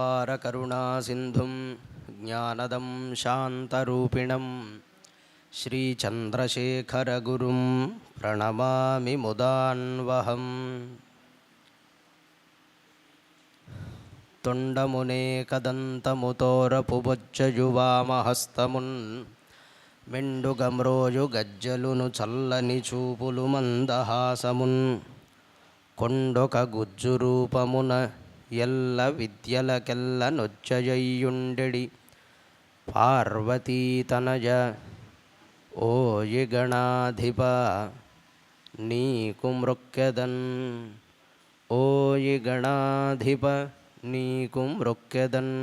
अपारकरुणासिन्धुं ज्ञानदं शान्तरूपिणं श्रीचन्द्रशेखरगुरुं प्रणमामि मुदान्वहम् తుండమునేకదంతముతోరపుబొచ్చయువామహస్తమున్ మెండుగమ్రోజు గజ్జలును చల్లని చూపులు మందహాసమున్. కొండొక గుజ్జు రూపమున ఎల్ల విద్యలకెల్ల నొచ్చజయ్యుండెడి పార్వతీతనజ ఓయి గణాధిప నీకు మృక్కెదన్. ఓయి గణాధిప నీకు మృక్కెదన్.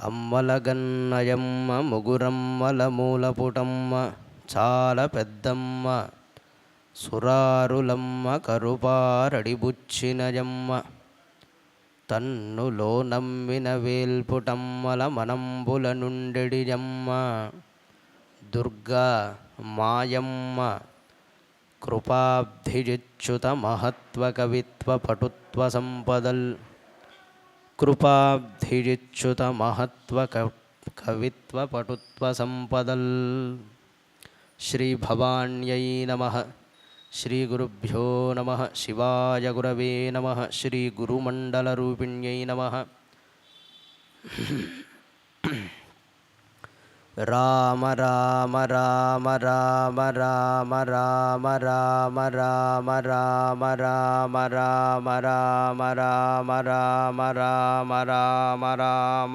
అమ్మలగన్నయమ్మ ముగురమ్మల మూలపుటమ్మ చాలా పెద్దమ్మ. సురారులమ్మ కరుపారడిబుచ్చినయమ్మ. తన్నులో నమ్మిన వేల్పుటమ్మల మనంబుల నుండెడియమ్మ. దుర్గా మాయమ్మ కృపాబ్ధిజిచ్యుత మహత్వ కవిత్వ పటుత్వ సంపదల్. కృపాబ్ధిజిచ్యుత మహత్వ కవిత్వ పటుత్వ సంపదల్. శ్రీ భవాన్యై నమ. ஸ்ரீகுருப்போ நம சிவாய குரவே நம ஸ்ரீகுருமண்டலரூபிணியை நம ராம ராம ராம ராம ராம ராம ராம ராம ராம ராம ராம ராம ராம ராம ராம ராம ராம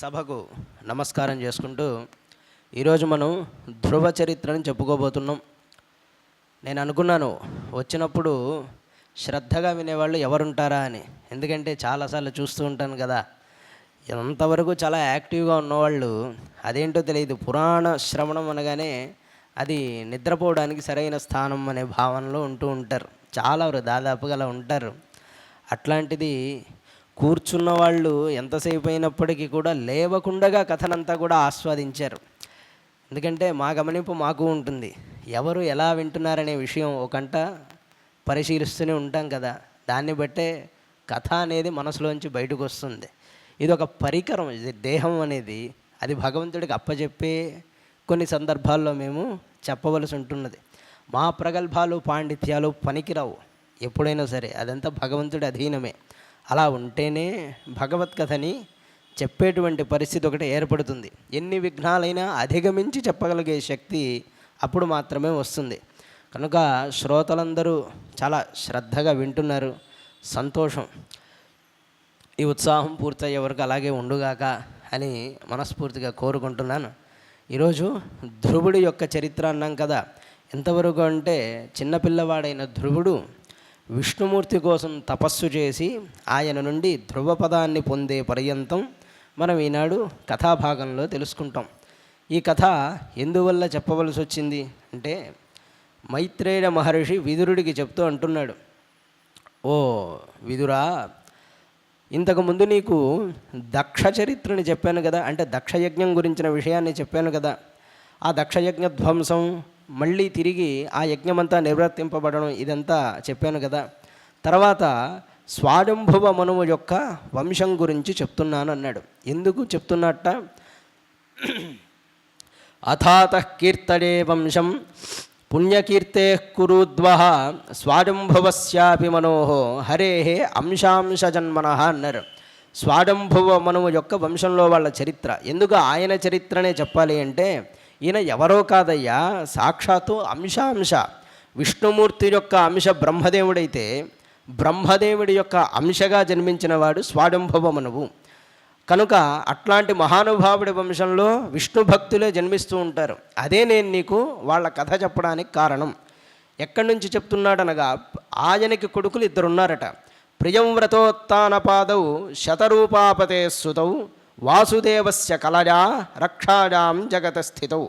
సభకు నమస్కారం చేసుకుంటూ ఈరోజు మనం ధ్రువ చరిత్రని చెప్పుకోబోతున్నాం. నేను అనుకున్నాను వచ్చినప్పుడు శ్రద్ధగా వినేవాళ్ళు ఎవరుంటారా అని. ఎందుకంటే చాలాసార్లు చూస్తూ ఉంటాను కదా. ఎంతవరకు చాలా యాక్టివ్గా ఉన్నవాళ్ళు అదేంటో తెలియదు. పురాణ శ్రవణం అనగానే అది నిద్రపోవడానికి సరైన స్థానం అనే భావనలో ఉంటూ ఉంటారు. చాలా వరకు దాదాపుగా అలా ఉంటారు. అట్లాంటిది కూర్చున్న వాళ్ళు ఎంతసేపు అయినప్పటికీ కూడా లేవకుండగా కథనంతా కూడా ఆస్వాదించారు. ఎందుకంటే మా గమనింపు మాకు ఉంటుంది. ఎవరు ఎలా వింటున్నారనే విషయం ఒకంట పరిశీలిస్తూనే ఉంటాం కదా. దాన్ని బట్టే కథ అనేది మనసులోంచి బయటకు వస్తుంది ఇది ఒక పరికరం ఇది దేహం అనేది. అది భగవంతుడికి అప్పచెప్పే కొన్ని సందర్భాల్లో మేము చెప్పవలసి ఉంటున్నది. మా ప్రగల్భాలు పాండిత్యాలు పనికిరావు. ఎప్పుడైనా సరే అదంతా భగవంతుడి అధీనమే. అలా ఉంటేనే భగవత్ కథని చెప్పేటువంటి పరిస్థితి ఒకటి ఏర్పడుతుంది. ఎన్ని విఘ్నాలైనా అధిగమించి చెప్పగలిగే శక్తి అప్పుడు మాత్రమే వస్తుంది. కనుక శ్రోతలందరూ చాలా శ్రద్ధగా వింటున్నారు. సంతోషం. ఈ ఉత్సాహం పూర్తయ్యే వరకు అలాగే ఉండుగాక అని మనస్ఫూర్తిగా కోరుకుంటున్నాను. ఈరోజు ధ్రువుడి యొక్క చరిత్ర అన్నాం కదా. ఎంతవరకు అంటే చిన్నపిల్లవాడైన ధ్రువుడు విష్ణుమూర్తి కోసం తపస్సు చేసి ఆయన నుండి ధ్రువపదాన్ని పొందే పర్యంతం మనం ఈనాడు కథాభాగంలో తెలుసుకుంటాం. ఈ కథ ఎందువల్ల చెప్పవలసి వచ్చింది? అంటే మైత్రేయ మహర్షి విదురుడికి చెప్తూ అంటున్నాడు. ఓ విదురా ఇంతకుముందు నీకు దక్ష చరిత్రని చెప్పాను కదా అంటే దక్షయజ్ఞం గురించిన విషయాన్ని చెప్పాను కదా. ఆ దక్షయజ్ఞ ధ్వంసం మళ్ళీ తిరిగి ఆ యజ్ఞమంతా నిర్వర్తింపబడడం ఇదంతా చెప్పాను కదా. తర్వాత స్వాడంభువ మనువు యొక్క వంశం గురించి చెప్తున్నాను అన్నాడు. ఎందుకు చెప్తున్నట్ట? అథాత కీర్తడే వంశం పుణ్యకీర్తే కురుద్వ స్వాడంభువస్యాపి మనోహో హరే అంశాంశ జన్మన అన్నారు. స్వాడంభువ మనువు యొక్క వంశంలో వాళ్ళ చరిత్ర. ఎందుకు ఆయన చరిత్రనే చెప్పాలి అంటే ఈయన ఎవరో కాదయ్యా? సాక్షాత్తు అంశాంశ. విష్ణుమూర్తి యొక్క అంశ బ్రహ్మదేవుడైతే బ్రహ్మదేవుడి యొక్క అంశగా జన్మించిన వాడు స్వాడంభవమనువు. కనుక అట్లాంటి మహానుభావుడి వంశంలో విష్ణు భక్తులే జన్మిస్తూ ఉంటారు. అదే నేను నీకు వాళ్ళ కథ చెప్పడానికి కారణం. ఎక్కడి నుంచి చెప్తున్నాడనగా ఆయనకి కొడుకులు ఇద్దరున్నారట. ప్రియం శతరూపాపతే సుతౌ వాసుదేవస్య కలజా రక్షాజాం జగత స్థితౌ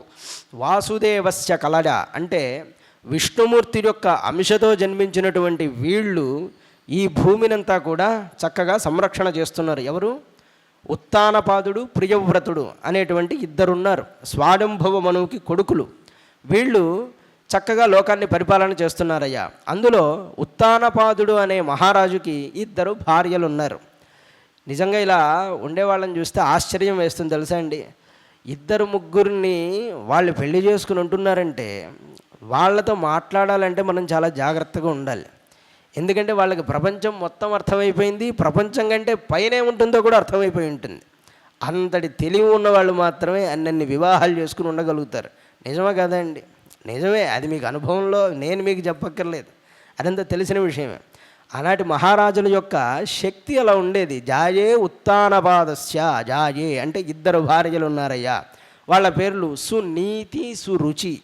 వాసుదేవస్య కలజ అంటే విష్ణుమూర్తి యొక్క అంశతో జన్మించినటువంటి వీళ్ళు ఈ భూమినంతా కూడా చక్కగా సంరక్షణ చేస్తున్నారు. ఎవరు? ఉత్తానపాదుడు ప్రియవ్రతుడు అనేటువంటి ఇద్దరున్నారు. స్వాడంభవ మనువుకి కొడుకులు. వీళ్ళు చక్కగా లోకాన్ని పరిపాలన చేస్తున్నారయ్యా. అందులో ఉత్తానపాదుడు అనే మహారాజుకి ఇద్దరు భార్యలు ఉన్నారు నిజంగా ఇలా ఉండేవాళ్ళని చూస్తే ఆశ్చర్యం వేస్తుంది తెలుసా అండి? ఇద్దరు ముగ్గురిని వాళ్ళు పెళ్ళి చేసుకుని ఉంటున్నారంటే వాళ్ళతో మాట్లాడాలంటే మనం చాలా జాగ్రత్తగా ఉండాలి. ఎందుకంటే వాళ్ళకి ప్రపంచం మొత్తం అర్థమైపోయింది ప్రపంచం కంటే పైన ఉంటుందో కూడా అర్థమైపోయి ఉంటుంది. అంతటి తెలివి ఉన్న వాళ్ళు మాత్రమే అన్నన్ని వివాహాలు చేసుకుని ఉండగలుగుతారు. నిజమే కదండి నిజమే అది మీకు అనుభవంలో నేను మీకు చెప్పక్కర్లేదు. అదంతా తెలిసిన విషయమే. అలాంటి మహారాజుల యొక్క శక్తి అలా ఉండేది. జాయే ఉత్తానపాదస్య జాయే అంటే ఇద్దరు భార్యలు ఉన్నారయ్యా. వాళ్ళ పేర్లు సునీతి సురుచి.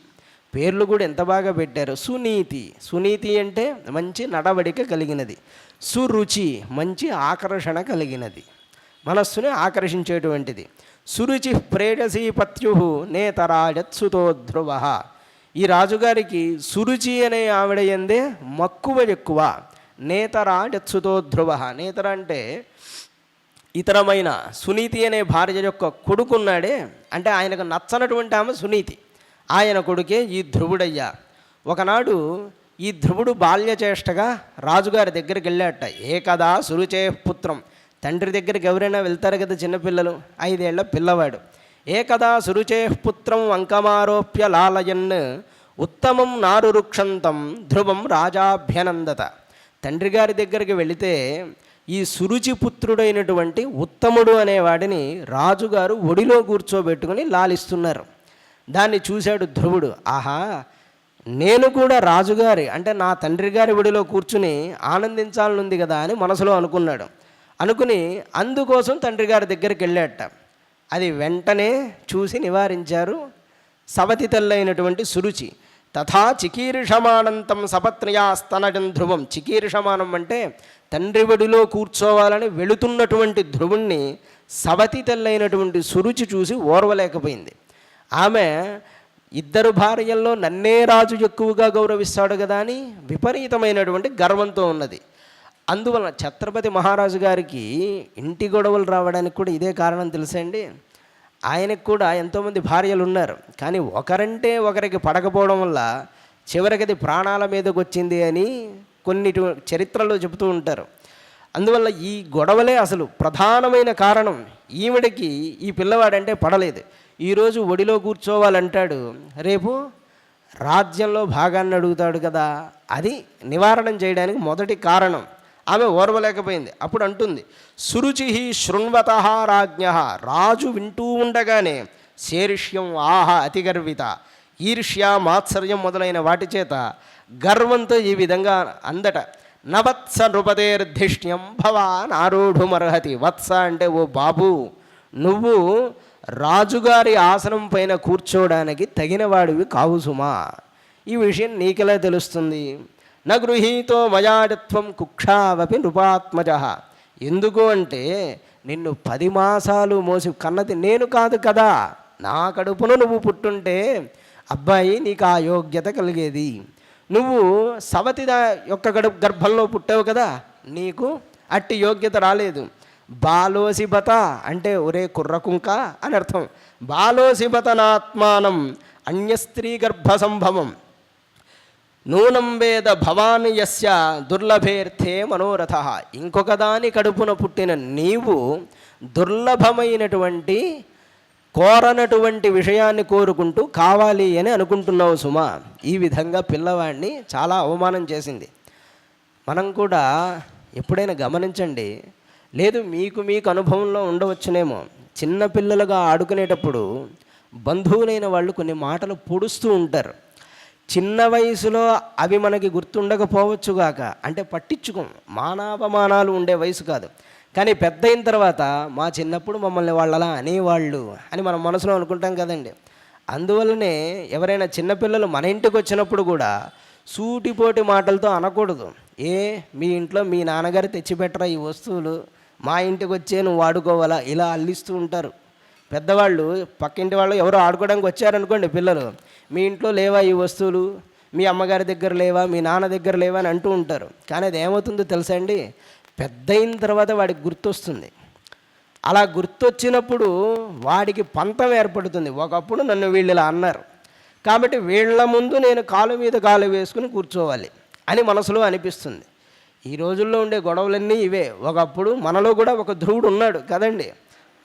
పేర్లు కూడా ఎంత బాగా పెట్టారు. సునీతి. సునీతి అంటే మంచి నడవడిక కలిగినది. సురుచి మంచి ఆకర్షణ కలిగినది. మనస్సుని ఆకర్షించేటువంటిది. సురుచి ప్రేయసీ పత్యు నేతరాజత్సుతో ధ్రువ. ఈ రాజుగారికి సురుచి అనే ఆవిడ ఎందే మక్కువ ఎక్కువ. నేతరాజత్సుతో ధ్రువ నేతర అంటే ఇతరమైన సునీతి అనే భార్య యొక్క కొడుకున్నాడే. అంటే ఆయనకు నచ్చనటువంటి ఆమె సునీతి. ఆయన కొడుకే ఈ ధ్రువుడయ్యా. ఒకనాడు ఈ ధ్రువుడు బాల్యచేష్టగా రాజుగారి దగ్గరికి వెళ్ళాట ఏకదా సురుచే పుత్రం? తండ్రి దగ్గరికి ఎవరైనా వెళ్తారు కదా చిన్నపిల్లలు? ఐదేళ్ళ పిల్లవాడు. ఏకదా సురుచే పుత్రం అంకమారోప్య లాలయన్? ఉత్తమం నారు రుక్షంతం ధ్రువం రాజాభ్యనందత. తండ్రి గారి దగ్గరికి వెళితే ఈ సురుచిపుత్రుడైనటువంటి ఉత్తముడు అనేవాడిని రాజుగారు ఒడిలో కూర్చోబెట్టుకుని లాలిస్తున్నారు. దాన్ని చూశాడు ధ్రువుడు. ఆహా నేను కూడా రాజుగారి అంటే నా తండ్రి గారి ఒడిలో కూర్చుని ఆనందించాలనుంది కదా అని మనసులో అనుకున్నాడు. అనుకుని అందుకోసం తండ్రి గారి దగ్గరికి వెళ్ళాట అది వెంటనే చూసి నివారించారు సవతి తెల్లైనటువంటి సురుచి. తథా చికీర్షమానంతం సపత్నయాస్తనజం ధ్రువం. చికీర్షమానం అంటే తండ్రి ఒడిలో కూర్చోవాలని వెళుతున్నటువంటి ధ్రువుణ్ణి సవతి తెల్లైనటువంటి సురుచి చూసి ఓర్వలేకపోయింది. ఆమె ఇద్దరు భార్యల్లో నన్నే రాజు ఎక్కువగా గౌరవిస్తాడు కదా అని విపరీతమైనటువంటి గర్వంతో ఉన్నది. అందువలన ఛత్రపతి మహారాజు గారికి ఇంటి గొడవలు రావడానికి కూడా ఇదే కారణం తెలుసండి ఆయనకు కూడా ఎంతోమంది భార్యలు ఉన్నారు. కానీ ఒకరంటే ఒకరికి పడకపోవడం వల్ల చివరికి అది ప్రాణాల మీదకి వచ్చింది అని కొన్ని చరిత్రలో చెబుతూ ఉంటారు. అందువల్ల ఈ గొడవలే అసలు ప్రధానమైన కారణం. ఈవిడికి ఈ పిల్లవాడంటే పడలేదు. ఈరోజు ఒడిలో కూర్చోవాలంటాడు. రేపు రాజ్యంలో భాగాన్ని అడుగుతాడు కదా. అది నివారణం చేయడానికి మొదటి కారణం. ఆమె ఓర్వలేకపోయింది. అప్పుడు అంటుంది సురుచి శృణ్వత రాజ్ఞ. రాజు వింటూ ఉండగానే శేరిష్యం ఆహ అతిగర్విత. ఈర్ష్య మాత్సర్యం మొదలైన వాటి చేత గర్వంతో ఈ విధంగా అందట నవత్స నృపతేర్ధిష్ణ్యం భవాన్ ఆరూఢుమర్హతి. వత్స అంటే ఓ బాబు నువ్వు రాజుగారి ఆసనం పైన కూర్చోవడానికి తగినవాడివి కావు సుమా. ఈ విషయం నీకెలా తెలుస్తుంది? న గృహీతో మయాజత్వం కుక్షావపి నృపాత్మజ. ఎందుకు అంటే నిన్ను పది మాసాలు మోసి కన్నది నేను కాదు కదా. నా కడుపును నువ్వు పుట్టుంటే అబ్బాయి నీకు ఆ యోగ్యత కలిగేది. నువ్వు సవతి యొక్క గడు గర్భంలో పుట్టావు కదా. నీకు అట్టి యోగ్యత రాలేదు. బాలోసిబత అంటే ఒరే కుర్రకుంక అని అర్థం. బాలోసిబతనాత్మానం అన్యస్త్రీ గర్భ సంభవం. నూనం వేద భవాని యస్య దుర్లభేర్థే మనోరథ. ఇంకొక దాని కడుపున పుట్టిన నీవు దుర్లభమైనటువంటి కోరనటువంటి విషయాన్ని కోరుకుంటూ కావాలి అని అనుకుంటున్నావు సుమా. ఈ విధంగా పిల్లవాడిని చాలా అవమానం చేసింది. మనం కూడా ఎప్పుడైనా గమనించండి లేదు మీకు మీకు అనుభవంలో ఉండవచ్చునేమో. చిన్నపిల్లలుగా ఆడుకునేటప్పుడు బంధువులైన వాళ్ళు కొన్ని మాటలు పొడుస్తూ ఉంటారు. చిన్న వయసులో అవి మనకి గుర్తుండకపోవచ్చుగాక అంటే పట్టించుకోం మానాపమానాలు ఉండే వయసు కాదు. కానీ పెద్ద అయిన తర్వాత మా చిన్నప్పుడు మమ్మల్ని వాళ్ళలా అనేవాళ్ళు అని మనం మనసులో అనుకుంటాం కదండి. అందువల్లనే ఎవరైనా చిన్నపిల్లలు మన ఇంటికి వచ్చినప్పుడు కూడా సూటిపోటి మాటలతో అనకూడదు. ఏ మీ ఇంట్లో మీ నాన్నగారు తెచ్చిపెట్టరా ఈ వస్తువులు? మా ఇంటికి వచ్చే నువ్వు వాడుకోవాలా? ఇలా అల్లిస్తూ ఉంటారు. పెద్దవాళ్ళు పక్కింటి వాళ్ళు ఎవరో ఆడుకోవడానికి వచ్చారనుకోండి పిల్లలు మీ ఇంట్లో లేవా ఈ వస్తువులు? మీ అమ్మగారి దగ్గర లేవా? మీ నాన్న దగ్గర లేవా? అని అంటూ ఉంటారు. కానీ అది ఏమవుతుందో తెలుసా అండి? పెద్ద అయిన తర్వాత వాడికి గుర్తొస్తుంది. అలా గుర్తొచ్చినప్పుడు వాడికి పంతం ఏర్పడుతుంది. ఒకప్పుడు నన్ను వీళ్ళు ఇలా అన్నారు. కాబట్టి వీళ్ళ ముందు నేను కాలు మీద కాలు వేసుకుని కూర్చోవాలి అని మనసులో అనిపిస్తుంది. ఈ రోజుల్లో ఉండే గొడవలన్నీ ఇవే. ఒకప్పుడు మనలో కూడా ఒక ధ్రువుడు ఉన్నాడు కదండి.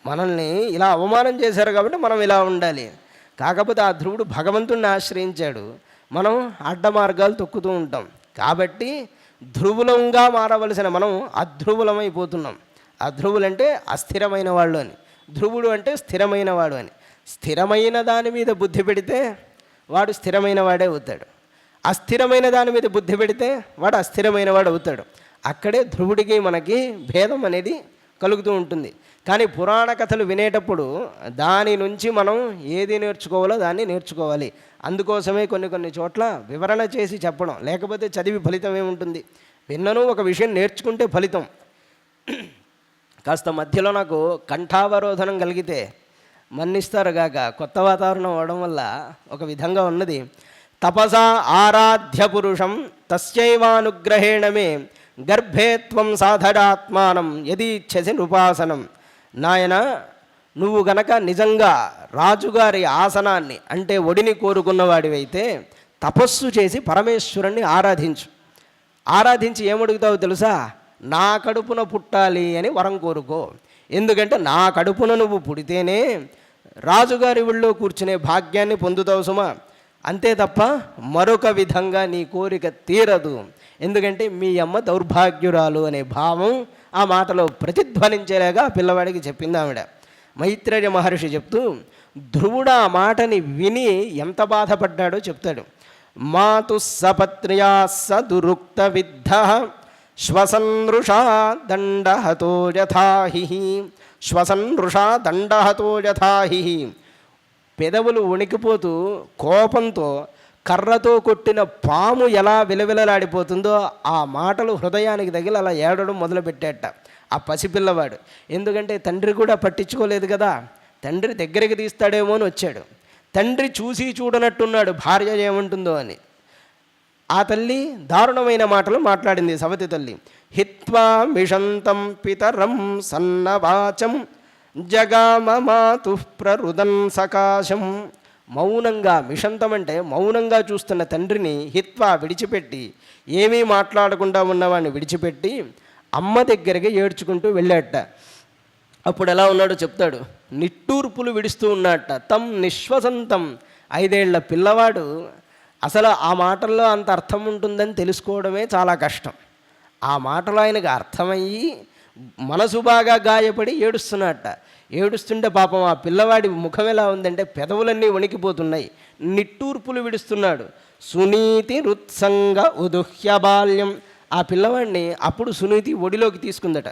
మనల్ని ఇలా అవమానం చేశారు కాబట్టి మనం ఇలా ఉండాలి. కాకపోతే ఆ ధ్రువుడు భగవంతుణ్ణి ఆశ్రయించాడు. మనం అడ్డ మార్గాలు తొక్కుతూ ఉంటాం. కాబట్టి ధ్రువులంగా మారవలసిన మనం అధ్రువులమైపోతున్నాం. అధ్రువులు అంటే అస్థిరమైన వాళ్ళు అని. ధ్రువుడు అంటే స్థిరమైన వాడు అని. స్థిరమైన దాని మీద బుద్ధి పెడితే వాడు స్థిరమైన వాడే అవుతాడు. అస్థిరమైన దాని మీద బుద్ధి పెడితే వాడు అస్థిరమైన వాడు అవుతాడు. అక్కడే ధ్రువుడికి మనకి భేదం అనేది కలుగుతూ ఉంటుంది. కానీ పురాణ కథలు వినేటప్పుడు దాని నుంచి మనం ఏది నేర్చుకోవాలో దాన్ని నేర్చుకోవాలి. అందుకోసమే కొన్ని కొన్ని చోట్ల వివరణ చేసి చెప్పడం లేకపోతే చదివి ఫలితం ఏముంటుంది? విన్నను ఒక విషయం నేర్చుకుంటే ఫలితం. కాస్త మధ్యలో నాకు కంఠావరోధనం కలిగితే మన్నిస్తారు గాక. కొత్త వాతావరణం అవడం వల్ల ఒక విధంగా ఉన్నది. తపసా ఆరాధ్య పురుషం తస్యైవానుగ్రహేణమే గర్భేత్వం సాధరాత్మానం సాధడాత్మానం యదీచ్ఛసి నృపాసనం. నాయన నువ్వు గనక నిజంగా రాజుగారి ఆసనాన్ని అంటే ఒడిని కోరుకున్నవాడివైతే తపస్సు చేసి పరమేశ్వరుణ్ణి ఆరాధించు. ఆరాధించి ఏమడుగుతావు తెలుసా? నా కడుపున పుట్టాలి అని వరం కోరుకో. ఎందుకంటే నా కడుపున నువ్వు పుడితేనే రాజుగారి ఊళ్ళో కూర్చునే భాగ్యాన్ని పొందుతావు సుమా. అంతే తప్ప మరొక విధంగా నీ కోరిక తీరదు. ఎందుకంటే మీ అమ్మ దౌర్భాగ్యురాలు అనే భావం ఆ మాటలో ప్రతిధ్వనించేలాగా పిల్లవాడికి చెప్పింది ఆవిడ. మైత్రేయ మహర్షి చెప్తూ ధ్రువుడు ఆ మాటని విని ఎంత బాధపడ్డాడో చెప్తాడు. మాతు సపత్ర్యా స దురుక్త విద్ధ శ్వసన్రుషా దండహతో యథాహి శ్వసన్రుషా దండహతో యథాహి పెదవులు వణికిపోతూ కోపంతో కర్రతో కొట్టిన పాము ఎలా విలవిలలాడిపోతుందో ఆ మాటలు హృదయానికి తగిలి అలా ఏడడం మొదలుపెట్టాట. ఆ పసిపిల్లవాడు ఎందుకంటే తండ్రి కూడా పట్టించుకోలేదు కదా తండ్రి దగ్గరికి తీస్తాడేమో అని వచ్చాడు. తండ్రి చూసి చూడనట్టున్నాడు భార్య ఏముంటుందో అని. ఆ తల్లి దారుణమైన మాటలు మాట్లాడింది సవతి తల్లి. హిత్వా మిషంతం పితరం సన్నవాచం జగామమాతు ప్రరుదన్ సకాశం మౌనంగా మిషంతం అంటే మౌనంగా చూస్తున్న తండ్రిని హిత్వా విడిచిపెట్టి ఏమీ మాట్లాడకుండా ఉన్నవాడిని విడిచిపెట్టి అమ్మ దగ్గరికి ఏడ్చుకుంటూ వెళ్ళాట అప్పుడు ఎలా ఉన్నాడో చెప్తాడు. నిట్టూర్పులు విడుస్తూ ఉన్నట్ట తమ్ నిశ్వసంతం. ఐదేళ్ళ పిల్లవాడు. అసలు ఆ మాటల్లో అంత అర్థం ఉంటుందని తెలుసుకోవడమే చాలా కష్టం. ఆ మాటలు ఆయనకు అర్థమయ్యి మనసు బాగా గాయపడి ఏడుస్తున్నట్ట ఏడుస్తుంటే పాపం ఆ పిల్లవాడి ముఖం ఎలా ఉందంటే పెదవులన్నీ వణికిపోతున్నాయి. నిట్టూర్పులు విడుస్తున్నాడు. సునీతి రుత్సంగ ఉదుహ్య బాల్యం. ఆ పిల్లవాడిని అప్పుడు సునీతి ఒడిలోకి తీసుకుందట.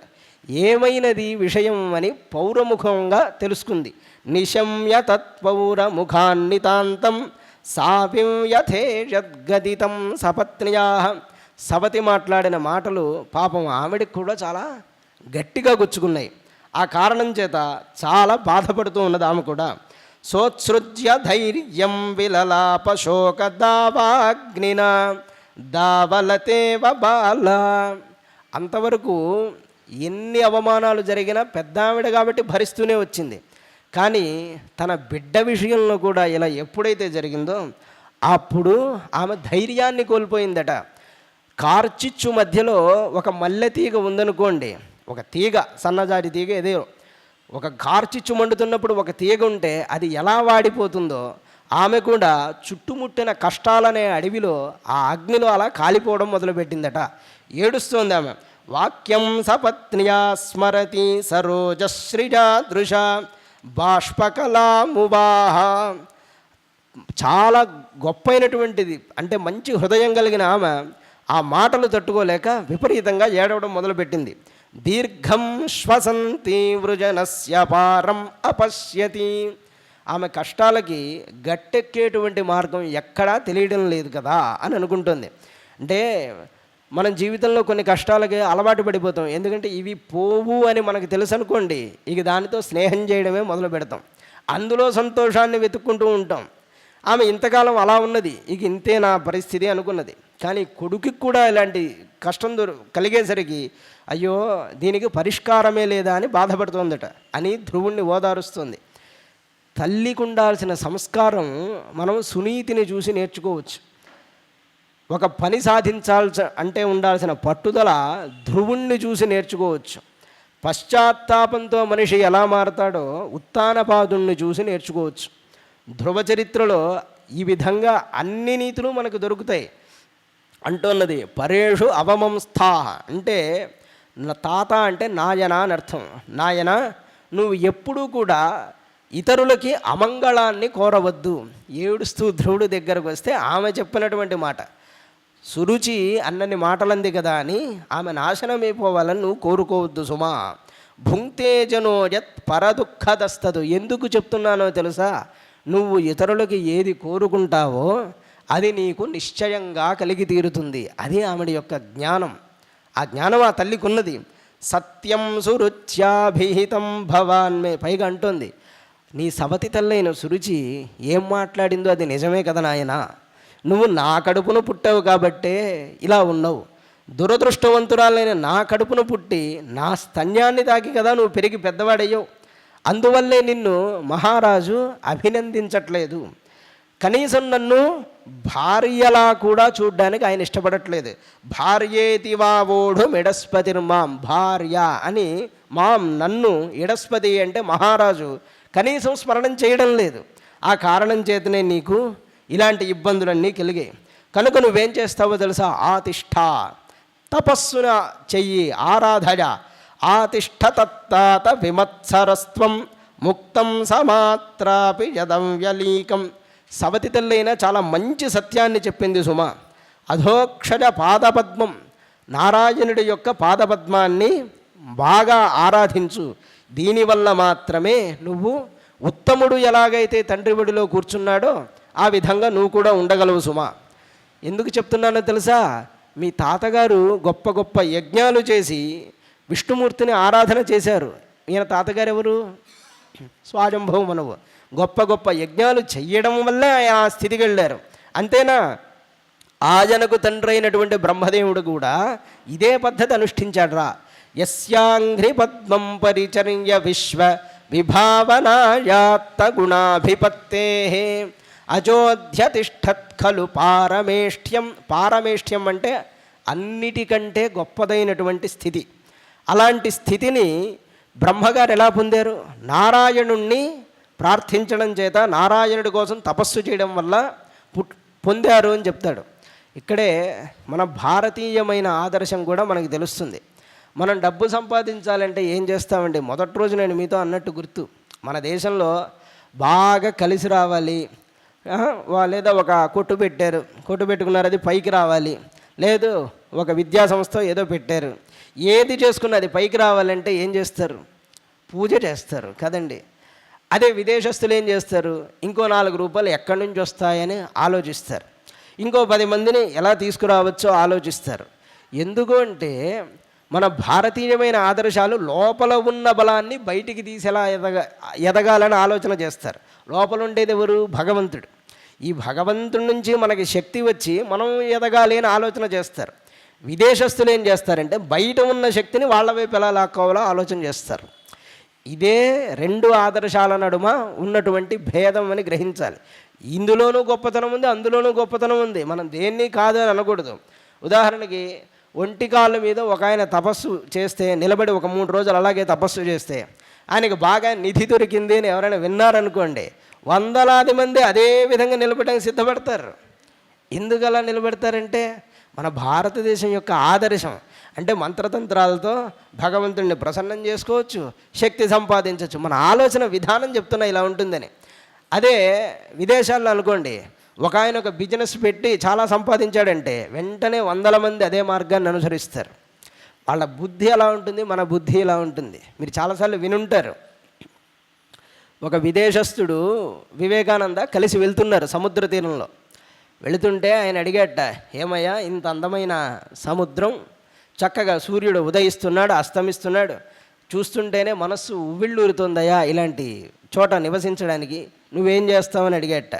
ఏమైనది విషయం అని పౌరముఖంగా తెలుసుకుంది. నిశమ్య తత్పౌర ముఖాన్నితాంతం సాపిం యథేషద్గదితం సపత్న్యా. సవతి మాట్లాడిన మాటలు పాపం ఆవిడకి కూడా చాలా గట్టిగా గుచ్చుకున్నాయి. ఆ కారణం చేత చాలా బాధపడుతూ ఉన్నది ఆమె కూడా. సోత్సృజ్య ధైర్యం విలలాప శోక దావాగ్నిన దావలతేవ బాల. అంతవరకు ఎన్ని అవమానాలు జరిగినా పెద్ద ఆవిడ కాబట్టి భరిస్తూనే వచ్చింది. కానీ తన బిడ్డ విషయంలో కూడా ఇలా ఎప్పుడైతే జరిగిందో అప్పుడు ఆమె ధైర్యాన్ని కోల్పోయిందట. కార్చిచ్చు మధ్యలో ఒక మల్లెతీగ ఉందనుకోండి ఒక తీగ సన్నజాడి తీగ ఏదో ఒక గార్చిచ్చు మండుతున్నప్పుడు ఒక తీగ ఉంటే అది ఎలా వాడిపోతుందో ఆమె కూడా చుట్టుముట్టిన కష్టాలనే అడవిలో ఆ అగ్నిలో అలా కాలిపోవడం మొదలుపెట్టిందట. ఏడుస్తోంది ఆమె. వాక్యం సపత్నియా స్మరతి సరోజశ్రిజా దృశ బాష్పకలాముబాహ చాలా గొప్పైనటువంటిది అంటే మంచి హృదయం కలిగిన ఆమె ఆ మాటలు తట్టుకోలేక విపరీతంగా ఏడవడం మొదలుపెట్టింది. దీర్ఘం శ్వసంతి వృజనస్య పారం అపశ్యతి. ఆమె కష్టాలకి గట్టెక్కేటువంటి మార్గం ఎక్కడా తెలియడం లేదు కదా అని అనుకుంటుంది. అంటే మనం జీవితంలో కొన్ని కష్టాలకి అలవాటు పడిపోతాం. ఎందుకంటే ఇవి పోవు అని మనకు తెలుసు అనుకోండి ఇక దానితో స్నేహం చేయడమే మొదలు పెడతాం అందులో సంతోషాన్ని వెతుక్కుంటూ ఉంటాం. ఆమె ఇంతకాలం అలా ఉన్నది. ఇక ఇంతే నా పరిస్థితి అనుకున్నది. కానీ కొడుకుకి కూడా ఇలాంటి కష్టం దొరు కలిగేసరికి అయ్యో దీనికి పరిష్కారమే లేదా అని బాధపడుతోందట. అని ధ్రువుణ్ణి ఓదారుస్తుంది. తల్లికి ఉండాల్సిన సంస్కారం మనం సునీతిని చూసి నేర్చుకోవచ్చు. ఒక పని సాధించాల్సి అంటే ఉండాల్సిన పట్టుదల ధ్రువుణ్ణి చూసి నేర్చుకోవచ్చు. పశ్చాత్తాపంతో మనిషి ఎలా మారతాడో ఉత్తానపాదుణ్ణి చూసి నేర్చుకోవచ్చు. ధ్రువ చరిత్రలో ఈ విధంగా అన్ని నీతులు మనకు దొరుకుతాయి. అంటున్నది పరేషు అవమంస్థా అంటే నా తాత అంటే నాయన అని అర్థం. నాయన నువ్వు ఎప్పుడూ కూడా ఇతరులకి అమంగళాన్ని కోరవద్దు. ఏడుస్తూ ధ్రువుడు దగ్గరకు వస్తే ఆమె చెప్పినటువంటి మాట. సురుచి అన్నని మాటలంది కదా అని ఆమె నాశనం అయిపోవాలని నువ్వు కోరుకోవద్దు సుమా. భుంక్తేజనో యత్ పరదుఃఖదస్తదు. ఎందుకు చెప్తున్నానో తెలుసా? నువ్వు ఇతరులకి ఏది కోరుకుంటావో అది నీకు నిశ్చయంగా కలిగి తీరుతుంది. అది ఆమెడి యొక్క జ్ఞానం. ఆ జ్ఞానం ఆ తల్లికి ఉన్నది సత్యం సురుచ్యాభిహితం భవాన్మే పైగా అంటుంది. నీ సవతి తల్లైన సురుచి ఏం మాట్లాడిందో అది నిజమే కదా నాయనా. నువ్వు నా కడుపును పుట్టావు కాబట్టే ఇలా ఉన్నావు. దురదృష్టవంతురాలైన నా కడుపును పుట్టి నా స్తన్యాన్ని తాకి కదా నువ్వు పెరిగి పెద్దవాడయ్యావు. అందువల్లే నిన్ను మహారాజు అభినందించట్లేదు. కనీసం నన్ను భార్యలా కూడా చూడ్డానికి ఆయన ఇష్టపడట్లేదు. భార్యేతి వావోడు మిడస్పతిర్మాం భార్య అని మాం నన్ను ఎడస్పతి అంటే మహారాజు కనీసం స్మరణం చేయడం లేదు. ఆ కారణం చేతనే నీకు ఇలాంటి ఇబ్బందులన్నీ కలిగాయి. కనుక నువ్వేం చేస్తావో తెలుసా? ఆతిష్ట తపస్సున చెయ్యి ఆరాధయ ఆతిష్ట విమత్సరస్వం ముక్తం సమాత్రాపి యదవ్యలీకం సవతి తల్లైన చాలా మంచి సత్యాన్ని చెప్పింది సుమ. అధోక్షజ పాదపద్మం. నారాయణుడి యొక్క పాదపద్మాన్ని బాగా ఆరాధించు. దీనివల్ల మాత్రమే నువ్వు ఉత్తముడు ఎలాగైతే తండ్రి ఒడిలో కూర్చున్నాడో ఆ విధంగా నువ్వు కూడా ఉండగలవు సుమ. ఎందుకు చెప్తున్నానో తెలుసా? మీ తాతగారు గొప్ప గొప్ప యజ్ఞాలు చేసి విష్ణుమూర్తిని ఆరాధన చేశారు. ఈయన తాతగారు ఎవరు స్వాజంభవ మనవు గొప్ప గొప్ప యజ్ఞాలు చెయ్యడం వల్ల ఆయన ఆ స్థితికి వెళ్ళారు. అంతేనా? ఆజనకు తండ్రి అయినటువంటి బ్రహ్మదేవుడు కూడా ఇదే పద్ధతి అనుష్ఠించాడ్రా యస్యాంఘ్రి పద్మం పరిచర్య విశ్వ విభావనాయాత్త గుణాభిపత్తే. అజోధ్యతిష్టత్ ఖలు పారమేష్ఠ్యం పారమేష్ఠ్యం అంటే అన్నిటికంటే గొప్పదైనటువంటి స్థితి. అలాంటి స్థితిని బ్రహ్మగారు ఎలా పొందారు? నారాయణుణ్ణి ప్రార్థించడం చేత నారాయణుడి కోసం తపస్సు చేయడం వల్ల పొందారు అని చెప్తాడు. ఇక్కడే మన భారతీయమైన ఆదర్శం కూడా మనకు తెలుస్తుంది. మనం డబ్బు సంపాదించాలంటే ఏం చేస్తామండి? మొదటి రోజు నేను మీతో అన్నట్టు గుర్తు. మన దేశంలో బాగా కలిసి రావాలి. లేదా ఒక కొట్టు పెట్టారు. కొట్టు పెట్టుకున్నారు అది పైకి రావాలి. లేదు ఒక విద్యా సంస్థ ఏదో పెట్టారు. ఏది చేసుకున్న అది పైకి రావాలంటే ఏం చేస్తారు? పూజ చేస్తారు కదండి. అదే విదేశస్తులు ఏం చేస్తారు? ఇంకో నాలుగు రూపాయలు ఎక్కడి నుంచి వస్తాయని ఆలోచిస్తారు. ఇంకో పది మందిని ఎలా తీసుకురావచ్చో ఆలోచిస్తారు. ఎందుకు అంటే మన భారతీయమైన ఆదర్శాలు లోపల ఉన్న బలాన్ని బయటికి తీసేలా ఎదగ ఎదగాలని ఆలోచన చేస్తారు. లోపల ఉండేది ఎవరు? భగవంతుడు. ఈ భగవంతుడి నుంచి మనకి శక్తి వచ్చి మనం ఎదగాలి అని ఆలోచన చేస్తారు. విదేశస్తులు ఏం చేస్తారంటే బయట ఉన్న శక్తిని వాళ్ళ వైపు ఎలా లాక్కోవాలో ఆలోచన చేస్తారు. ఇదే రెండు ఆదర్శాల నడుమ ఉన్నటువంటి భేదం అని గ్రహించాలి. ఇందులోనూ గొప్పతనం ఉంది అందులోనూ గొప్పతనం ఉంది. మనం దేన్ని కాదు అని అనకూడదు. ఉదాహరణకి ఒంటి కాళ్ళ మీద ఒక ఆయన తపస్సు చేస్తే నిలబడి ఒక మూడు రోజులు అలాగే తపస్సు చేస్తే ఆయనకు బాగా నిధి దొరికింది అని ఎవరైనా విన్నారనుకోండి వందలాది మంది అదే విధంగా నిలబడడానికి సిద్ధపడతారు. ఎందుకు అలా నిలబెడతారంటే మన భారతదేశం యొక్క ఆదర్శం. అంటే మంత్రతంత్రాలతో భగవంతుడిని ప్రసన్నం చేసుకోవచ్చు శక్తి సంపాదించవచ్చు. మన ఆలోచన విధానం చెప్తున్నా ఇలా ఉంటుందని. అదే విదేశాల్లో అనుకోండి ఒక ఆయన ఒక బిజినెస్ పెట్టి చాలా సంపాదించాడంటే వెంటనే వందల మంది అదే మార్గాన్ని అనుసరిస్తారు. వాళ్ళ బుద్ధి ఎలా ఉంటుంది? మన బుద్ధి ఎలా ఉంటుంది? మీరు చాలాసార్లు వినుంటారు. ఒక విదేశస్థుడు వివేకానంద కలిసి వెళ్తున్నారు సముద్ర తీరంలో. వెళుతుంటే ఆయన అడిగట ఏమయ్యా ఇంత అందమైన సముద్రం చక్కగా సూర్యుడు ఉదయిస్తున్నాడు అస్తమిస్తున్నాడు. చూస్తుంటేనే మనస్సు ఉవ్విళ్ళూరుతుందయ్యా ఇలాంటి చోట నివసించడానికి. నువ్వేం చేస్తావని అడిగట.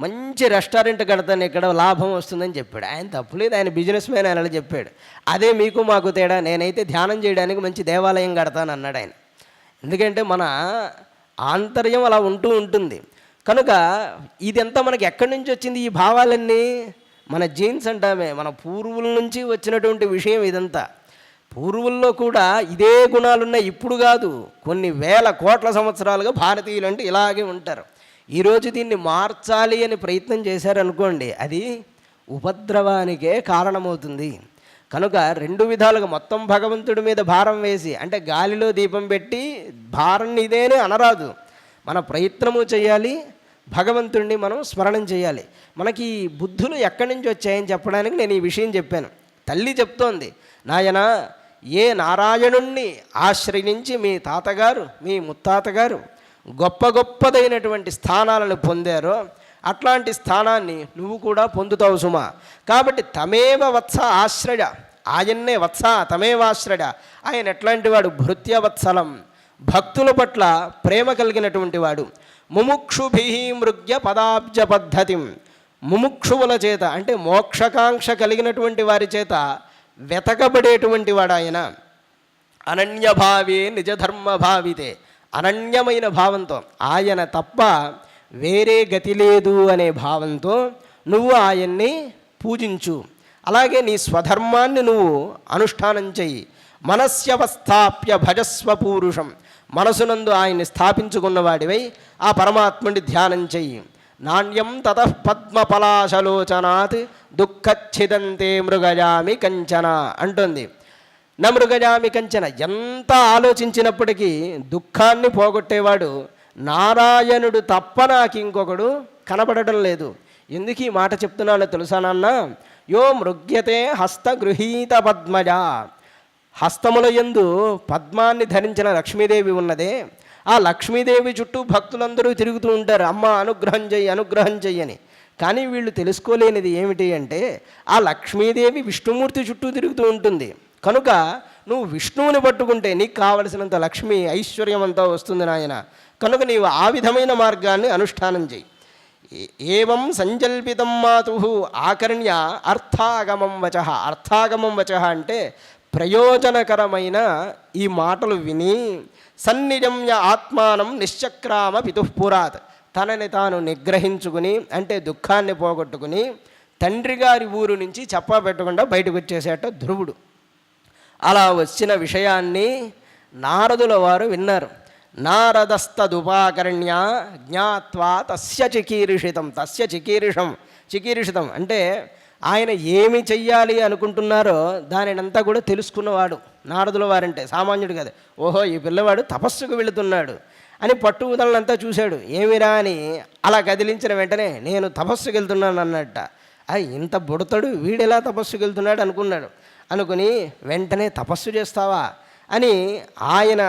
మంచి రెస్టారెంట్ కడతాను ఇక్కడ లాభం వస్తుందని చెప్పాడు. ఆయన తప్పులేదు ఆయన బిజినెస్ మ్యాన్ ఆయన అలా చెప్పాడు. అదే మీకు మాకు తేడా నేనైతే ధ్యానం చేయడానికి మంచి దేవాలయం కడతాను అన్నాడు ఆయన. ఎందుకంటే మన ఆంతర్యం అలా ఉంటూ ఉంటుంది. కనుక ఇదంతా మనకి ఎక్కడి నుంచి వచ్చింది? ఈ భావాలన్నీ మన జీన్స్ అంటామే. మన పూర్వుల నుంచి వచ్చినటువంటి విషయం ఇదంతా. పూర్వుల్లో కూడా ఇదే గుణాలున్నాయి. ఇప్పుడు కాదు కొన్ని వేల కోట్ల సంవత్సరాలుగా భారతీయులు అంటే ఇలాగే ఉంటారు. ఈరోజు దీన్ని మార్చాలి అని ప్రయత్నం చేశారనుకోండి అది ఉపద్రవానికే కారణమవుతుంది. కనుక రెండు విధాలుగా మొత్తం భగవంతుడి మీద భారం వేసి అంటే గాలిలో దీపం పెట్టి భారం ఇదేనే అనరాదు. మన ప్రయత్నము చేయాలి భగవంతుడిని మనం స్మరణం చేయాలి. మనకి ఈ బుద్ధులు ఎక్కడి నుంచి వచ్చాయని చెప్పడానికి నేను ఈ విషయం చెప్పాను. తల్లి చెప్తోంది నాయన ఏ నారాయణుణ్ణి ఆశ్రయించి మీ తాతగారు మీ ముత్తాతగారు గొప్ప గొప్పదైనటువంటి స్థానాలను పొందారో అట్లాంటి స్థానాన్ని నువ్వు కూడా పొందుతావు సుమా. కాబట్టి తమేవ వత్స ఆశ్రయ ఆయన్నే వత్స తమేవాశ్రయ ఆయన ఎట్లాంటి వాడు? భృత్యవత్సలం. భక్తుల పట్ల ప్రేమ కలిగినటువంటి వాడు. ముముక్షుభి మృగ్య పదాబ్జ పద్ధతి ముముక్షువుల చేత అంటే మోక్షకాంక్ష కలిగినటువంటి వారి చేత వెతకబడేటువంటి వాడు ఆయన. అనన్యభావే నిజధర్మ భావితే అనన్యమైన భావంతో. ఆయన తప్ప వేరే గతి లేదు అనే భావంతో నువ్వు ఆయన్ని పూజించు. అలాగే నీ స్వధర్మాన్ని నువ్వు అనుష్ఠానం చెయ్యి. మనస్యవస్థాప్య భజస్వ పూరుషం. మనసునందు ఆయన్ని స్థాపించుకున్నవాడివై ఆ పరమాత్ముడి ధ్యానం చెయ్యి. నాణ్యం తత పద్మపలాశలోచనాత్ దుఃఖచ్చిదంతే మృగజామి కంచన అంటుంది. నా మృగజామి కంచన ఎంత ఆలోచించినప్పటికీ దుఃఖాన్ని పోగొట్టేవాడు నారాయణుడు తప్ప నాకు ఇంకొకడు కనబడటం లేదు. ఎందుకు ఈ మాట చెప్తున్నానో తెలుసా నాన్న? యో మృగ్యతే హస్తగృహీత పద్మజ. హస్తముల యందు పద్మాన్ని ధరించిన లక్ష్మీదేవి ఉన్నదే. ఆ లక్ష్మీదేవి చుట్టూ భక్తులందరూ తిరుగుతూ ఉంటారు. అమ్మ అనుగ్రహం చెయ్యి అనుగ్రహం చెయ్యని కానీ వీళ్ళు తెలుసుకోలేనిది ఏమిటి అంటే ఆ లక్ష్మీదేవి విష్ణుమూర్తి చుట్టూ తిరుగుతూ ఉంటుంది. కనుక నువ్వు విష్ణువుని పట్టుకుంటే నీకు కావలసినంత లక్ష్మి ఐశ్వర్యం అంతా వస్తుంది నాయన. కనుక నీవు ఆ విధమైన మార్గాన్ని అనుష్ఠానం చెయ్యి. ఏవం సంజల్పితం మాతు ఆకర్ణ్య అర్థాగమం వచ. అర్థాగమం వచ అంటే ప్రయోజనకరమైన ఈ మాటలు విని సన్నిజమ్య ఆత్మానం నిశ్చక్రామ పితుఃపురాత్ తనని తాను నిగ్రహించుకుని అంటే దుఃఖాన్ని పోగొట్టుకుని తండ్రి గారి ఊరు నుంచి చెప్పా పెట్టకుండా బయటకు వచ్చేసేట ధ్రువుడు. అలా వచ్చిన విషయాన్ని నారదుల వారు విన్నారు. నారదస్తదుపాకరణ్య జ్ఞాత్వా తస్య చికీర్షితం తస్య చికీర్షం చికీర్షితం అంటే ఆయన ఏమి చెయ్యాలి అనుకుంటున్నారో దానినంతా కూడా తెలుసుకున్నవాడు నారదుల వారంటే సామాన్యుడు కదా. ఓహో ఈ పిల్లవాడు తపస్సుకు వెళుతున్నాడు అని పట్టుదలనంతా చూశాడు. ఏమిరా అని అలా కదిలించిన వెంటనే నేను తపస్సుకు వెళ్తున్నాను అన్నట్ట. ఇంత బుడతడు వీడెలా తపస్సుకు వెళ్తున్నాడు అనుకున్నాడు. అనుకుని వెంటనే తపస్సు చేస్తావా అని ఆయన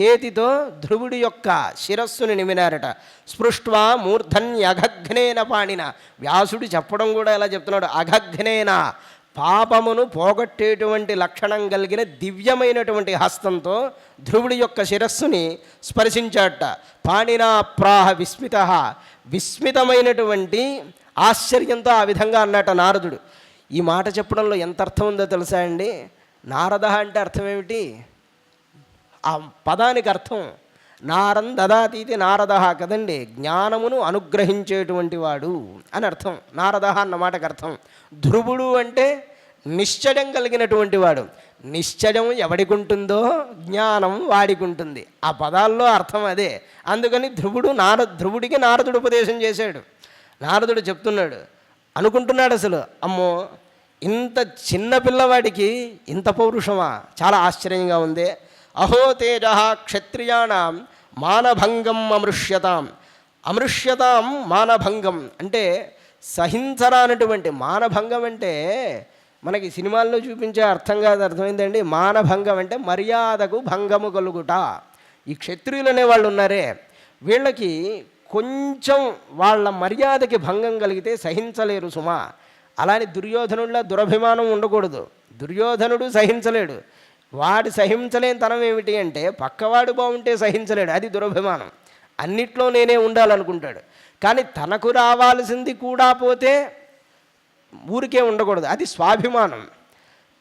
చేతితో ధ్రువుడి యొక్క శిరస్సుని నిమినారట. స్పృష్వా మూర్ధన్యఘఘ్నేన పాణిన. పాడిన వ్యాసుడు చెప్పడం కూడా ఎలా చెప్తున్నాడు? అఘఘ్నేన. పాపమును పోగొట్టేటువంటి లక్షణం కలిగిన దివ్యమైనటువంటి హస్తంతో ధ్రువుడి యొక్క శిరస్సుని స్పర్శించాట పాణినా ప్రాహ విస్మిత. విస్మితమైనటువంటి ఆశ్చర్యంతో ఆ విధంగా అన్నట నారదుడు. ఈ మాట చెప్పడంలో ఎంత అర్థం ఉందో తెలుసా అండి? నారద అంటే అర్థం ఏమిటి? ఆ పదానికి అర్థం నారం దదాతీతి నారద కదండి జ్ఞానమును అనుగ్రహించేటువంటి వాడు అని అర్థం. నారద అన్న మాటకు అర్థం. ధ్రువుడు అంటే నిశ్చయం కలిగినటువంటి వాడు. నిశ్చయం ఎవడికి ఉంటుందో జ్ఞానం వాడికి ఉంటుంది ఆ పదాల్లో అర్థం అదే. అందుకని ధ్రువుడు నార ధ్రువుడికి నారదుడు ఉపదేశం చేశాడు. నారదుడు చెప్తున్నాడు అనుకుంటున్నాడు అసలు అమ్మో ఇంత చిన్న పిల్లవాడికి ఇంత పౌరుషమా? చాలా ఆశ్చర్యంగా ఉంది. అహో తేజ క్షత్రియాణం మానభంగం అమృష్యతాం. అమృష్యతాం మానభంగం అంటే సహించరానటువంటి మానభంగం అంటే మనకి సినిమాల్లో చూపించే అర్థం కాదు అర్థమైందండి. మానభంగం అంటే మర్యాదకు భంగము కలుగుట. ఈ క్షత్రియులు అనే వాళ్ళు ఉన్నారే. వీళ్ళకి కొంచెం వాళ్ళ మర్యాదకి భంగం కలిగితే సహించలేరు సుమా. అలానే దుర్యోధనుడిలా దురభిమానం ఉండకూడదు. దుర్యోధనుడు సహించలేడు. వాడు సహించలేని తనం ఏమిటి అంటే పక్కవాడు బాగుంటే సహించలేడు అది దురభిమానం. అన్నిట్లో నేనే ఉండాలనుకుంటాడు. కానీ తనకు రావాల్సింది కూడా పోతే ఊరికే ఉండకూడదు అది స్వాభిమానం.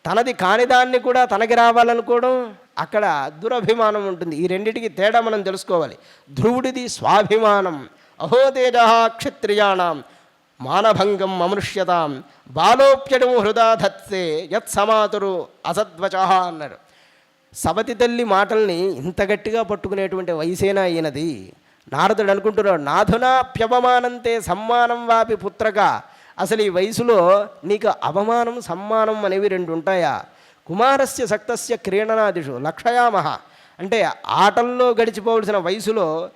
తనది కాని దాన్ని కూడా తనకి రావాలనుకోవడం అక్కడ దురభిమానం ఉంటుంది. ఈ రెండిటికి తేడా మనం తెలుసుకోవాలి. ధ్రువుడిది స్వాభిమానం. అహోతేజ క్షత్రియాణం. మానభంగం అమృష్యతాం బాలోప్యడం హృదా ధత్సే యత్ సమాతురు అసద్వచ అన్నారు సవతి తల్లి మాటల్ని ఇంత గట్టిగా పట్టుకునేటువంటి వయసేనా ఈయనది? నారదుడు అనుకుంటున్నాడు నాథునాప్యవమానంతే సమ్మానం వాపి పుత్రక. అసలు ఈ వయసులో నీకు అవమానం సమ్మానం అనేవి రెండు ఉంటాయా? కుమారస్య సక్తస్య క్రీడనాదిషు లక్షయామహ. అంటే ఆటల్లో గడిచిపోవలసిన వయసులో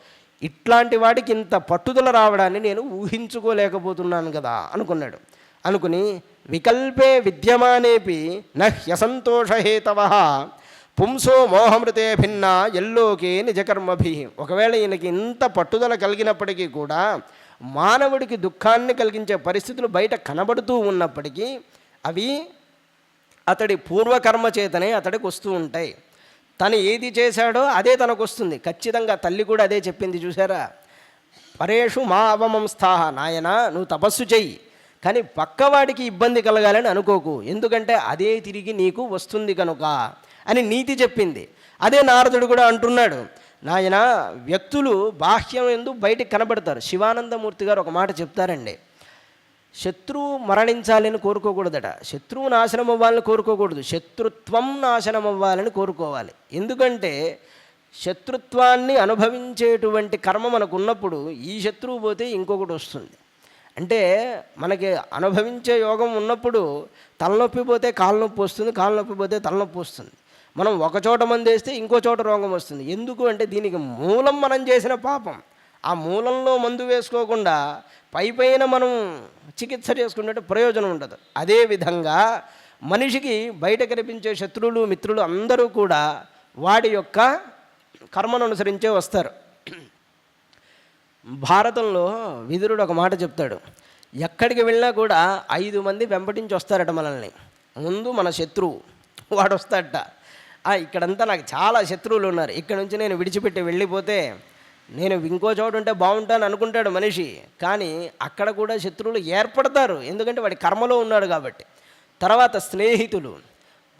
ఇట్లాంటి వాడికి ఇంత పట్టుదల రావడాన్ని నేను ఊహించుకోలేకపోతున్నాను కదా అనుకున్నాడు. అనుకుని వికల్పే విద్యమానేపి నహ్యసంతోషహేతవ పుంసో మోహమృతే భిన్న ఎల్లోకే నిజకర్మభి. ఒకవేళ ఈయనకి ఇంత పట్టుదల కలిగినప్పటికీ కూడా మానవుడికి దుఃఖాన్ని కలిగించే పరిస్థితులు బయట కనబడుతూ ఉన్నప్పటికీ అవి అతడి పూర్వకర్మ చేతనే అతడికి వస్తూ ఉంటాయి. తను ఏది చేశాడో అదే తనకు వస్తుంది ఖచ్చితంగా తల్లి కూడా అదే చెప్పింది చూసారా పరేషు మా అవమంస్థాహ నాయన నువ్వు తపస్సు చెయ్యి. కానీ పక్కవాడికి ఇబ్బంది కలగాలని అనుకోకు. ఎందుకంటే అదే తిరిగి నీకు వస్తుంది కనుక అని నీతి చెప్పింది. అదే నారదుడు కూడా అంటున్నాడు. నాయన వ్యక్తులు బాహ్యం ఎందు బయటికి కనబడతారు. శివానందమూర్తి గారు ఒక మాట చెప్తారండి. శత్రువు మరణించాలని కోరుకోకూడదట. శత్రువు నాశనం అవ్వాలని కోరుకోకూడదు. శత్రుత్వం నాశనం అవ్వాలని కోరుకోవాలి. ఎందుకంటే శత్రుత్వాన్ని అనుభవించేటువంటి కర్మ మనకు ఉన్నప్పుడు ఈ శత్రువు పోతే ఇంకొకటి వస్తుంది. అంటే మనకి అనుభవించే యోగం ఉన్నప్పుడు తలనొప్పి పోతే కాళ్ళనొప్పి వస్తుంది కాలు నొప్పి పోతే తలనొప్పి వస్తుంది. మనం ఒక చోట మంది వేస్తే ఇంకో చోట రోగం వస్తుంది. ఎందుకు అంటే దీనికి మూలం మనం చేసిన పాపం. ఆ మూలంలో మందు వేసుకోకుండా పై పైన మనం చికిత్స చేసుకున్నట్టు ప్రయోజనం ఉండదు. అదేవిధంగా మనిషికి బయట కనిపించే శత్రువులు మిత్రులు అందరూ కూడా వాడి యొక్క కర్మను అనుసరించే వస్తారు. భారతంలో విదురుడు ఒక మాట చెప్తాడు. ఎక్కడికి వెళ్ళినా కూడా ఐదు మంది వెంపటించి వస్తారట మనల్ని. ముందు మన శత్రువు వాడు వస్తాడట ఇక్కడంతా నాకు చాలా శత్రువులు ఉన్నారు. ఇక్కడ నుంచి నేను విడిచిపెట్టి వెళ్ళిపోతే నేను ఇంకో చోటు ఉంటే బాగుంటాను అనుకుంటాడు మనిషి. కానీ అక్కడ కూడా శత్రువులు ఏర్పడతారు. ఎందుకంటే వాడి కర్మలో ఉన్నాడు కాబట్టి. తర్వాత స్నేహితులు.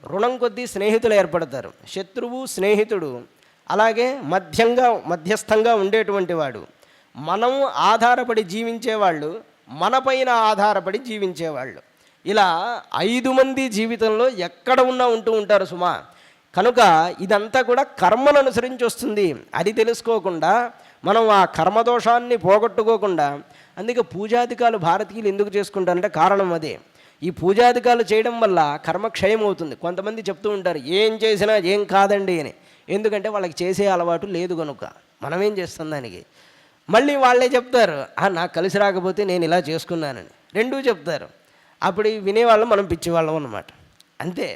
రుణం కొద్దీ స్నేహితులు ఏర్పడతారు. శత్రువు స్నేహితుడు. అలాగే మధ్యంగా మధ్యస్థంగా ఉండేటువంటి వాడు. మనం ఆధారపడి జీవించేవాళ్ళు మనపైన ఆధారపడి జీవించేవాళ్ళు. ఇలా ఐదు మంది జీవితంలో ఎక్కడ ఉన్నా ఉంటూ ఉంటారు సుమా. కనుక ఇదంతా కూడా కర్మను అనుసరించి వస్తుంది. అది తెలుసుకోకుండా మనం ఆ కర్మదోషాన్ని పోగొట్టుకోకుండా అందుకే పూజాధికాలు భారతీయులు ఎందుకు చేసుకుంటారంటే కారణం అదే. ఈ పూజాధికాలు చేయడం వల్ల కర్మక్షయం అవుతుంది కొంతమంది చెప్తూ ఉంటారు ఏం చేసినా ఏం కాదండి అని. ఎందుకంటే వాళ్ళకి చేసే అలవాటు లేదు కనుక మనమేం చేస్తాం దానికి? మళ్ళీ వాళ్ళే చెప్తారు "ఆ, నాకు కలిసి రాకపోతే నేను ఇలా చేసుకున్నానని. రెండూ చెప్తారు. అప్పుడు ఈ వినేవాళ్ళం మనం పిచ్చేవాళ్ళం అన్నమాట. అంతే.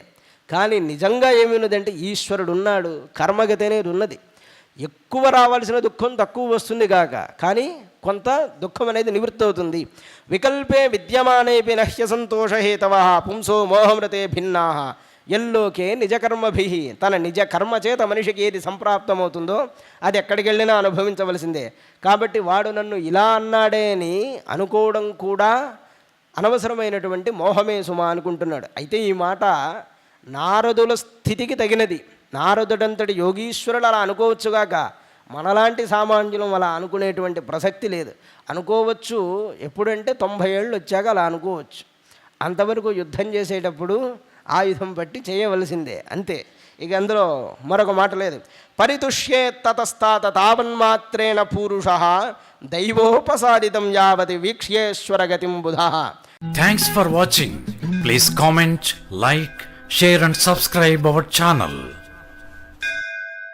కానీ నిజంగా ఏమి ఉన్నదంటే ఈశ్వరుడు ఉన్నాడు కర్మగతి అనేది ఉన్నది ఎక్కువ రావాల్సిన దుఃఖం తక్కువ వస్తుంది కాక కానీ కొంత దుఃఖం అనేది నివృత్తి అవుతుంది వికల్పే విద్యమానేపి నహ్య సంతోషహేతవ పుంసో మోహమృతే భిన్నా. ఎల్లోకే నిజకర్మభి. తన నిజ కర్మ చేత మనిషికి ఏది సంప్రాప్తమవుతుందో అది ఎక్కడికి వెళ్ళినా అనుభవించవలసిందే. కాబట్టి వాడు నన్ను ఇలా అన్నాడే అని అనుకోవడం కూడా అనవసరమైనటువంటి మోహమే సుమా అనుకుంటున్నాడు. అయితే ఈ మాట నారదుల స్థితికి తగినది. నారదుడంతటి యోగీశ్వరుడు అలా అనుకోవచ్చుగాక మనలాంటి సామాన్యులం అలా అనుకునేటువంటి ప్రసక్తి లేదు. అనుకోవచ్చు ఎప్పుడంటే తొంభై ఏళ్ళు వచ్చాక అలా అనుకోవచ్చు. అంతవరకు యుద్ధం చేసేటప్పుడు ఆయుధం పట్టి చేయవలసిందే అంతే. ఇక అందులో మరొక మాట లేదు. పరితుష్యే తతస్తాత తావన్మాత్రేణ పూరుష దైవోపసాదితం యావతి వీక్ష్యేశ్వరగతిం బుధ. Thanks for watching please comment like share and subscribe our channel